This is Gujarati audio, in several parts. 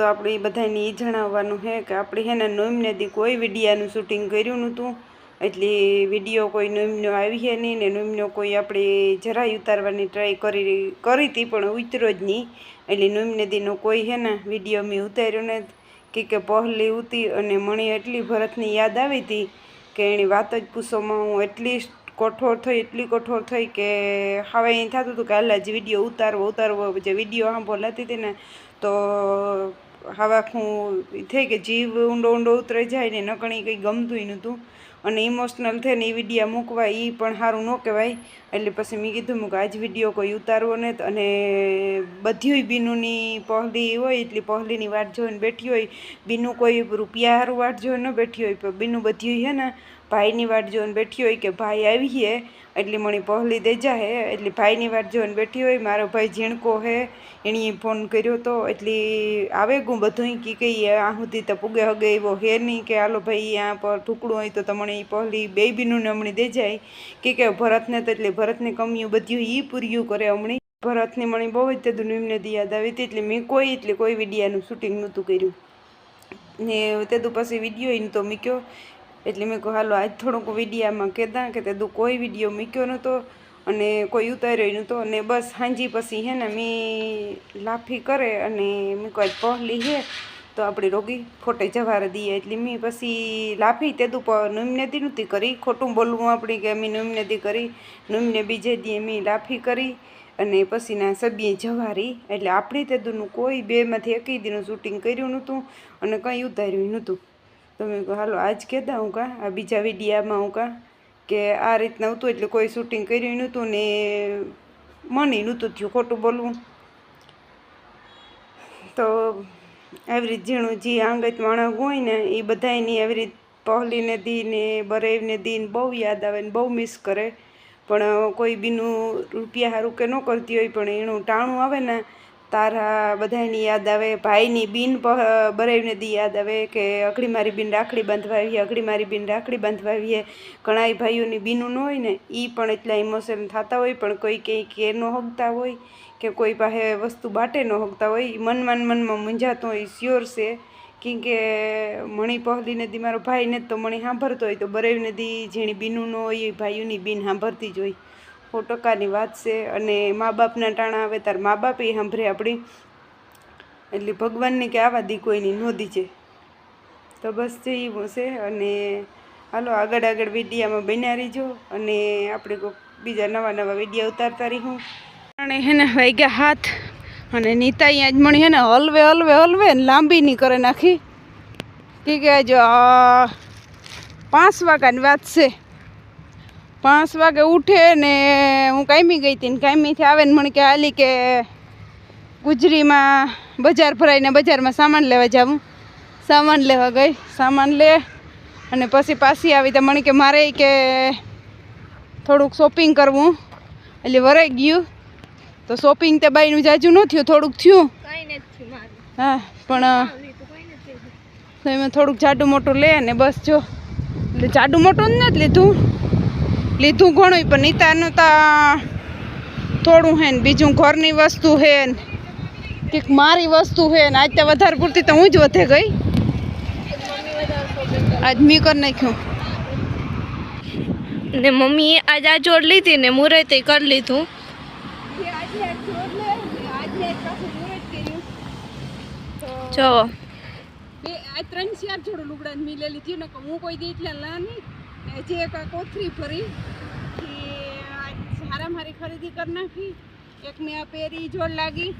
તો આપણે એ બધાને એ જણાવવાનું છે કે આપણે હે ને નોમને દી કોઈ વિડીયાનું શૂટિંગ કર્યું નહોતું. એટલે વીડિયો કોઈ નોઈમનો આવી છે નહીં ને નોઈમનો કોઈ આપણે જરાય ઉતારવાની ટ્રાય કરી કરી હતી પણ ઉતર્યો જ નહીં. એટલે નોમને દીનો કોઈ છે ને વીડિયો મેં ઉતાર્યો ને કે કે પહેલી ઉતી અને મને એટલી ભરતની યાદ આવી હતી કે એની વાત જ પૂછોમાં હું એટલી કઠોર થઈ, એટલી કઠોર થઈ કે હવે અહીં થતું હતું કે હાલ જ વીડિયો ઉતારવો ઉતારવો, જે વીડિયો સાંભળતી હતી ને તો હવે હું થઈ કે જીવ ઊંડો ઊંડો ઉતરી જાય ને નકણી કંઈ ગમતું નહોતું. અને ઇમોશનલ થઈને એ વિડીયા મૂકવા એ પણ સારું ન કહેવાય. એટલે પછી મેં કીધું મેં આજ વીડિયો કોઈ ઉતારવો ને અને બધી બીનુની પહલી હોય, એટલી પહલીની વાટ જોઈને બેઠી હોય. બીનું કોઈ રૂપિયા સારું વાટ જોઈને ન બેઠી હોય, પણ બીનું બધી હે ને ભાઈની વાટ જોઈને બેઠી હોય કે ભાઈ આવી એટલી મણી પહેલી દેજા હે, એટલે ભાઈની વાટ જોઈને બેઠી હોય, મારો ભાઈ ઝીણકો હે એણીએ ફોન કર્યો તો એટલે આવે ગું બધું કી કહીએ આ સુધી તો પુગે હગે એવો હે નહીં કે હાલો ભાઈ આ પર ઢુકડું હોય તો તમને એ પહેલી બેબીનું ને હમણી દે જાય. કે કે ભરતને તો એટલે ભરતની કમીઓ બધું એ પૂર્યું કરે હમણી. ભરતની મણી બહુ જ તે દુનિમને યાદ આવી હતી, એટલે મેં કોઈ એટલે કોઈ વિડીયાનું શૂટિંગ નહોતું કર્યું. ને તે તો પછી વીડિયો એને તો મૂક્યો. એટલે મેં કહું, હાલો, આજ થોડુંક વિડીયામાં કહેતા કે તે તું કોઈ વીડિયો મૂક્યો નહોતો અને કોઈ ઉતાર્યો નહોતો અને બસ હાંજી પછી હે ને મેં લાફી કરે અને મેં કહું આજ પહેલી હે તો આપણી રોગી ખોટે જવાર દઈએ. એટલે મેં પછી લાફી તે તું નુમનેતી નહોતી કરી. ખોટું બોલવું આપણી કે મેં નુમનેતી કરી. નુમને બીજે દીએ મેં લાફી કરી અને પછીના સબીએ જવારી એટલે આપણી તે દૂનું કોઈ બેમાંથી એકી દીનું શૂટિંગ કર્યું નહોતું અને કંઈ ઉતાર્યું નહોતું. તો મેં હાલો, આજ કહેતા હું કાં, આ બીજા વિડીયામાં હું કાં, કે આ રીતના હતું એટલે કોઈ શૂટિંગ કર્યું નહોતું ને મને નહોતું થયું ખોટું બોલવું. તો આવી રીત ઝીણું જે આંગત માણસ હોય ને, એ બધાયની આવી રીત પહેલીને દીને બરેવને દી ને બહુ યાદ આવે ને બહુ મિસ કરે. પણ કોઈ બીનું રૂપિયા સારું કે ન કરતી હોય, પણ એનું ટાણું આવે ને તારા બધાની યાદ આવે, ભાઈની બીન બરાવીને દી યાદ આવે કે અઘડી મારી બીન રાખડી બાંધવાવીએ, અઘડી મારી બીન રાખડી બાંધવાવીએ. ઘણા ભાઈઓની બીનું ન હોય ને એ પણ એટલા ઇમોશન થતા હોય, પણ કોઈ કંઈ કે ન હગતા હોય કે કોઈ પાસે વસ્તુ બાટે ન હગતા હોય. ઈ મનમાં ને મનમાં મૂંઝાતો હોય શ્યોર છે. કેમ કે મણી પહેલી નદી મારો ભાઈ ને તો મણી સાંભળતો હોય, તો બરેવ નદી જેણી બીનું ન હોય, એ ભાઈઓની બીન સાંભળતી જ હોય. સો ટકાની વાત છે અને મા બાપના ટાણા આવે તાર મા બાપ એ સાંભળે આપણી. એટલે ભગવાનને કે આવા દી કોઈની નોંધી છે. તો બસ જે એવું છે અને હાલો, આગળ આગળ વિડીયામાં બન્યા રહીજો અને આપણે કોઈક બીજા નવા નવા વિડીયા ઉતારતા રહીશું અને હે ને વાગ્યા હાથ અને નીતા અહીંયા જ મણી હે ને હલવે હલવે હલવે ને લાંબી નહીં કરે નાખી. કે કે જો આ પાંચ વાગ્યાની વાત છે. પાંચ વાગે ઉઠે ને હું કાયમી ગઈ હતી ને કાયમીથી આવે ને મને કે હાલી કે ગુજરીમાં બજાર ભરાઈને બજારમાં સામાન લેવા જાઉં. સામાન લેવા ગઈ સામાન લે અને પછી પાછી આવી તો મને કે મારે કે થોડુંક શોપિંગ કરવું. એટલે વરાઈ ગયું. તો શોપિંગ તે બાઈનું જાજુ ન થયું થોડુંક થયું. હા પણ એમાં થોડુંક જાડું મોટું લે ને બસ જો. એટલે જાડું મોટું જ નથી લીધું. લીધું ઘણું પણ નીતાનું તો થોડું હે ને બીજું ઘરની વસ્તુ હે ને કંઈક મારી વસ્તુ હે ને આજ તો વધારે પૂરતી તો હું જ વધે ગઈ. આજ મી કરી નાખ્યું. ને મમ્મીએ આજ આ જોડ લીધી ને મુરતે કરી લીધું. જો. આ ત્રણ ચાર જોડ લુગડા મી લે લીધી ને હું કોઈ દી એટલે લા ને જે એક કોથરી ભરી કે સારા મારી ખરીદી કરી નાખી. એક મેં આ પહેરી જોડ લાગી.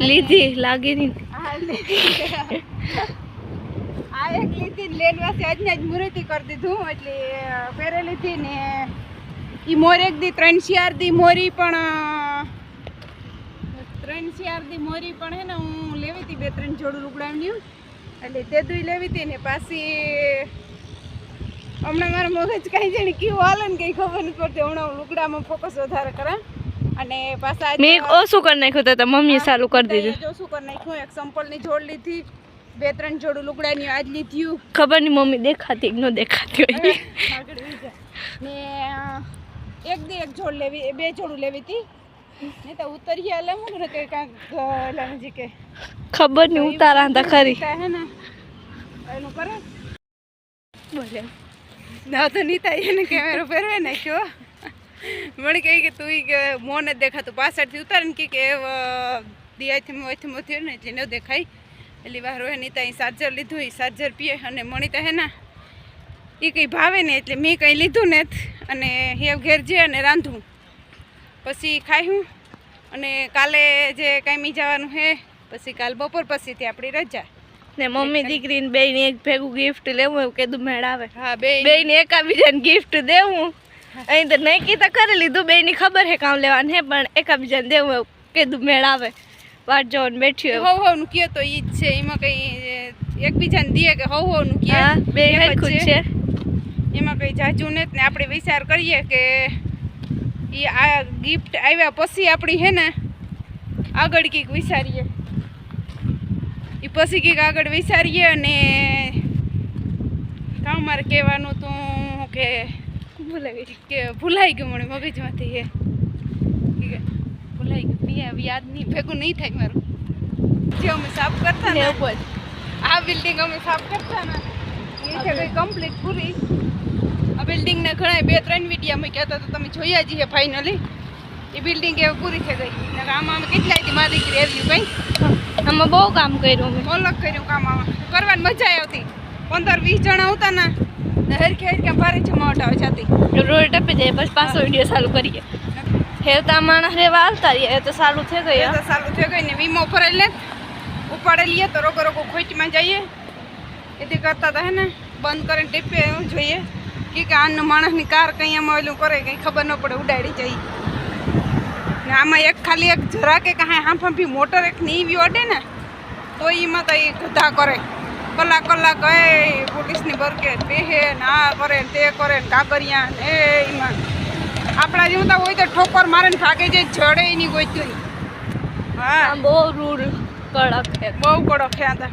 લીધી લાગી નહીં. આ એક લીધી લેન વાસી આજને જ મૂર્તિ કરી દીધું એટલે પહેરે લીધી ને એ મોર એક દી ત્રણ ચાર દી મોરી પણ ત્રણ ચાર દી મોરી પણ હે ને હું લેવી હતી બે ત્રણ જોડું લુગડાની એટલે તે દુઈ લેવી હતી ને પાછી હમણાં મારા મગજ કાંઈ જાણે કેવું હાલે ને કંઈ ખબર નથી પડતી. હમણાં લુગડામાં ફોકસ વધારે કરે. અને પાછા મેં ઓછું કરી નાખ્યું તો? મમ્મીએ ચાલુ કરી દીધું. જો શું કરી નાખ્યું? એક સંપલની જોડ લીધી. બે ત્રણ જોડું લુગડાની આજ લીધ્યું. ખબર નહીં મમ્મી દેખાતી ન દેખાતી હોય. ને એક દી એક જોડ લેવી બે જોડું લેવી હતી. નહીં તો ઉતરી હાલે હું ને કંઈ કાંક એટલે નજીક. ખબર નહીં ઉતારા હતા ખરી. હે ને. એનું કરે. બોલે. ના તો નીતા એને કેમેરો ફેરવે નાખ્યો મને કહે કે તું કે મોં નથી દેખાતું. પાછળથી ઉતારે ને કે કે દિયાથી મોથી મોથી ને, એટલે ન દેખાય. એટલે વાર હોય નીતા અહીં ચાર્જર લીધું એ ચાર્જર પીએ અને મણિતા હે ના. એ કંઈ ભાવે ને એટલે મેં કંઈ લીધું ને અને હેવ ઘેર જે અને રાંધું. પછી ખાયું અને કાલે જે કાંઈ જવાનું હે, પછી કાલ બપોર પછીથી આપણી રજા. ને મમ્મી દીકરીને બેયને એક ભેગું ગિફ્ટ લેવું એવું કીધું મેળાવે. હા બે બેયને એકાબીજાને ગિફ્ટ દેવું. અહીં તો નહીં કીધા કરી લીધું બેયની ખબર હે કામ લેવાનું હે પણ એકાબીજાને દેવું એવું કીધું મેળાવે. વાટ જોવાનું બેઠ્યું એવું હવ હવનું કયો તો ઈ જ છે એમાં કઈ એકબીજાને દે કે હવ હવનું નું હા બે હરખું છે. એમાં કઈ જાજુ ને ને આપણે વિચાર કરીએ કે ઈ આ ગિફ્ટ આવ્યા પછી આપણી હે ને આગળ કંઈક વિચારીએ. એ પછી કંઈક આગળ વિચારીએ અને કામ મારે કહેવાનું તો કે ભૂલાવી કે ભૂલાઈ ગયું મને મગજમાંથી હે કે ભૂલાઈ ગયું. નહીં યાદ નહીં ભેગું નહીં થાય મારું. જે અમે સાફ કરતા ને ઉપર આ બિલ્ડિંગ અમે સાફ કરતા ને એ છે કંઈ કમ્પ્લીટ પૂરી. આ બિલ્ડિંગને ઘણા બે ત્રણ વિડીયા અમે કહેતા તો તમે જોયા જઈએ ફાઇનલી એ બિલ્ડિંગ એ પૂરી થઈ ગઈ. આમાં અમે કેટલાયથી મારી દીકરી આવ્યું કઈ? આમાં બહુ કામ કર્યું અમે. અલગ કર્યું કામ આમાં. કરવાની મજા આવતી પંદર વીસ જણા આવતા ને હરખે હરખે ભારે જમાવટ આવે જાતી રોડ ટપી જાય બસ પાછો વીડિયો ચાલુ કરીએ. હેવતા માણસ રેવા આવતા રહીએ એ તો સારું થઈ ગયું તો સારું થઈ ગઈ ને વીમો ફરાઈ લે ઉપાડે લઈએ તો રોગો રોગો ખોચમાં જઈએ. એથી કરતા હતા હે ને બંધ કરીને ટીપે એવું જોઈએ. કે આનો માણસની કાર કંઈ આમાં ઓલું કરે કંઈ ખબર ન પડે ઉડાડી જાય. ને આમાં એક ખાલી એક જરા કે કાંઈ હાંફાંફી મોટર એક ની એવી અડે ને તો એમાં તો એ ગધા કરે. કલાક કલાક એ પોલીસની બરકે બેહે ને આ કરે ને તે કરે ને કાગરિયા ને એમાં આપણા જેવું તો હોય તો ઠોકર મારે ને ભાગે જે જડે એની નહીં હા. બહુ રૂડ કડક છે. બહુ કડક છે આ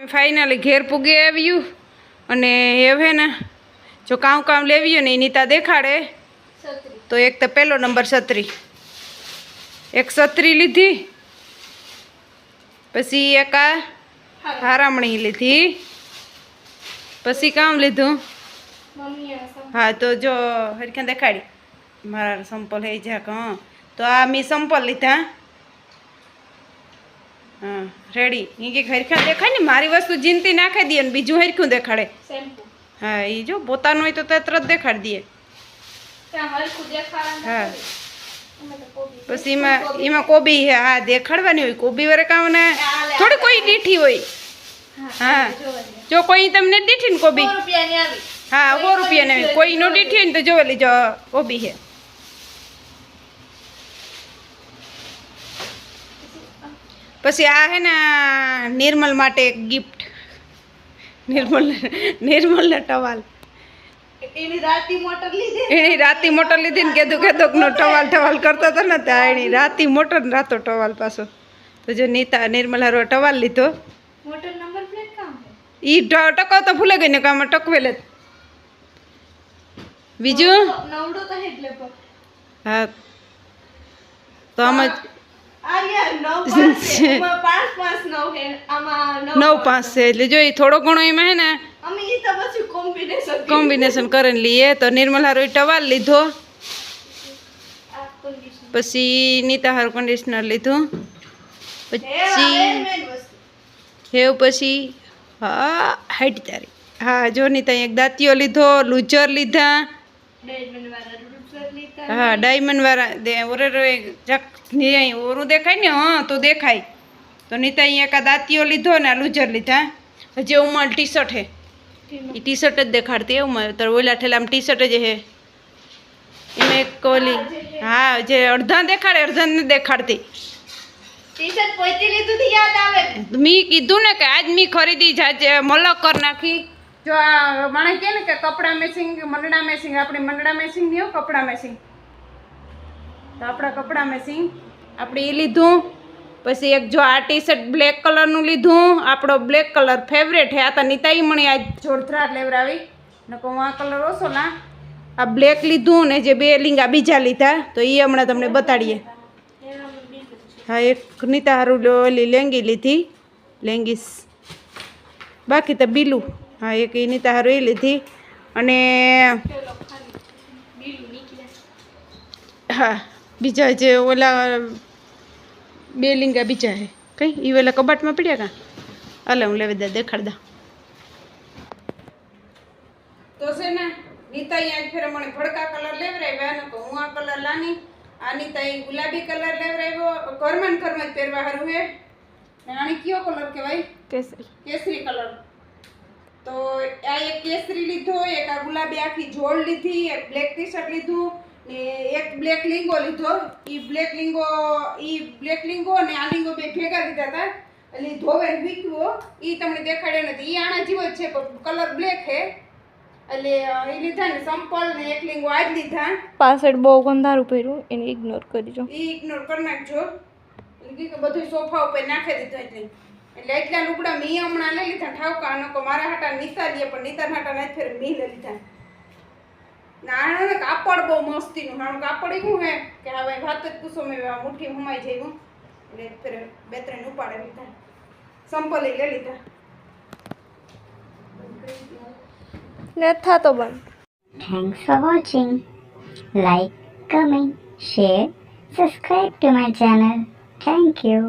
ફાઇનલી ઘેર પૂગી આવ્યું અને હવે ને જો કામ કામ હોય ને એ નીતા દેખાડે. તો એક તો પહેલો નંબર છત્રી. એક છત્રી લીધી. પછી એક આ હારામણી લીધી. પછી કામ લીધું? હા તો જો હરખ્યા દેખાડી. મારા સંપલ હે જાક હા. તો આ મેં સંપલ લીધા. હા રેડી. એ કે હરખ્યા દેખાય ને મારી વસ્તુ જીનતી નાખી દે ને બીજું હરખ્યું દેખાડે. શેમ્પુ. હા એ જો પોતાનું હોય તો તરત દેખાડી દે ત્યાં હરખું દેખાડા હા. પછી એમાં એમાં કોબી હે હા દેખાડવાની હોય. કોબી વરે કામ ને થોડી કોઈ દીઠી હોય. હા જો કોઈ તમને દીઠી ને કોબી. હા સો રૂપિયા ને કોઈ નો દીઠી હોય ને તો જોવે લીજો કોબી હે પછી આ હે ને નિર્મલ માટે એક ગિફ્ટ નિર્મલ નિર્મલ ટવાલ. એની રાતી મોટર લીધી. એની રાતી મોટર લીધી ને કીધું કીધું નો ટવાલ ટવાલ કરતો હતો ને ત્યાં એની રાતી મોટર ને રાતો ટવાલ પાછો. તો જો નીતા નિર્મલા રો ટવાલ લીધો. મોટર નંબર પ્લેટ કામ ઈ ટકાવતો ભૂલે ગઈ ને કે આમાં ટકવેલ બીજું? નવડો તો એટલે હા. તો આમાં જ નવ પાંચ છે. એટલે જો થોડો ઘણો એમાં હે ને કોમ્બિનેશન કરીને લઈએ. તો નિર્મલ હારો ટવાલ લીધો. પછી નીતા હારું કન્ડિશનર લીધું. પછી હેવ પછી હા હાઈટ તારી. હા જો નીતા એક દાંતીઓ લીધો લૂઝર લીધા. હા ડાયમંડ વાળા ઓરે જકની ઓરું દેખાય ને હા તો દેખાય. તો નીતા અહીંયા કા દાંતીઓ લીધો ને આ લૂઝર લીધા. હજી ઉમર ટી શર્ટ હે. એ ટી શર્ટ જ દેખાડતી એવું તો ઓલા ઠેલામાં ટી શર્ટ જ હે. એમાં એક કોલી હા જે અડધા દેખાડે અડધા નથી દેખાડતી. ને. મેં કીધું ને કે આજ મેં ખરીદી જાજે મલક કર નાખી. જો આ માણસ કહે ને કે કપડાં મેસિંગ મંડળા મેસિંગ આપણી મંડળા મેસિંગ નહીં કપડાં મેસિંગ તો આપણા કપડાં મેસિંગ આપણે એ લીધું. પછી એક જો આ ટી શર્ટ બ્લેક કલરનું લીધું, આપણો બ્લેક કલર ફેવરેટ હે, આ તો નીતાઈ મણી આ જોરથરાટ લેવરાવી નકો હું આ કલર ઓછો ના આ બ્લેક લીધું ને જે બે લીંગા બીજા લીધા, તો એ હમણાં તમને બતાડીએ. હા, એક નીતા હારું ઓલી લેંગી લીધી, લેંગીસ. બાકી તો બીલું. હા એક એ નીતા હારું એ લીધી. અને હા બીજા જે ઓલા બે લીંગા બીજા હે. કઈ? એ ઓલા કબાટમાં પડ્યા કાં? હાલે હું લેવી દે દેખાડ દા. તો છે ને નીતા આજ ફેર મને ભડકા કલર લેવરાવ્યા તો હું આ કલર લાની આ નીતા ગુલાબી કલર લેવરાવ્યો ઘરમાં ઘરમાં જ પહેરવા હારું હે. આને કયો કલર કહેવાય? કેસરી. કેસરી કલર. તો આ એક કેસરી લીધો એક આ ગુલાબી આખી જોડ લીધી એક બ્લેક ટી શર્ટ લીધું ને એક બ્લેક લીંગો લીધો. એ બ્લેક લીંગો એ બ્લેક લીંગો અને આ લીંગો બે ભેગા લીધા હતા એટલે ધોવે વીકવો. એ તમને દેખાડ્યો નથી. એ આના જેવો જ છે પણ કલર બ્લેક છે એટલે એ લીધા ને સંપલ ને એક લીંગો આજ લીધા. પાછળ બહુ ગંધારું પહેર્યું એને ઇગ્નોર કરજો એ ઇગ્નોર કરી નાખજો. બધું સોફા ઉપર નાખી દીધું એટલે. એટલે એટલા લુગડા મેં હમણાં લઈ લીધા ઠાવકા નકો મારા હાટા નીતા લે પણ નીતા હાટા નથી ફેર મેં લઈ લીધા નાનું ને કાપડ બહુ મસ્તીનું નાનું કાપડ એવું હે કે હવે વાત જ પૂછો મેં આ મુઠ્ઠી હુમાઈ જઈવું એટલે ફેર બે ત્રણ ઉપાડે લીધા સંપલ લઈ લીધા લેથા તો બંધ Thanks for watching. Like, comment, share, subscribe to my channel. Thank you.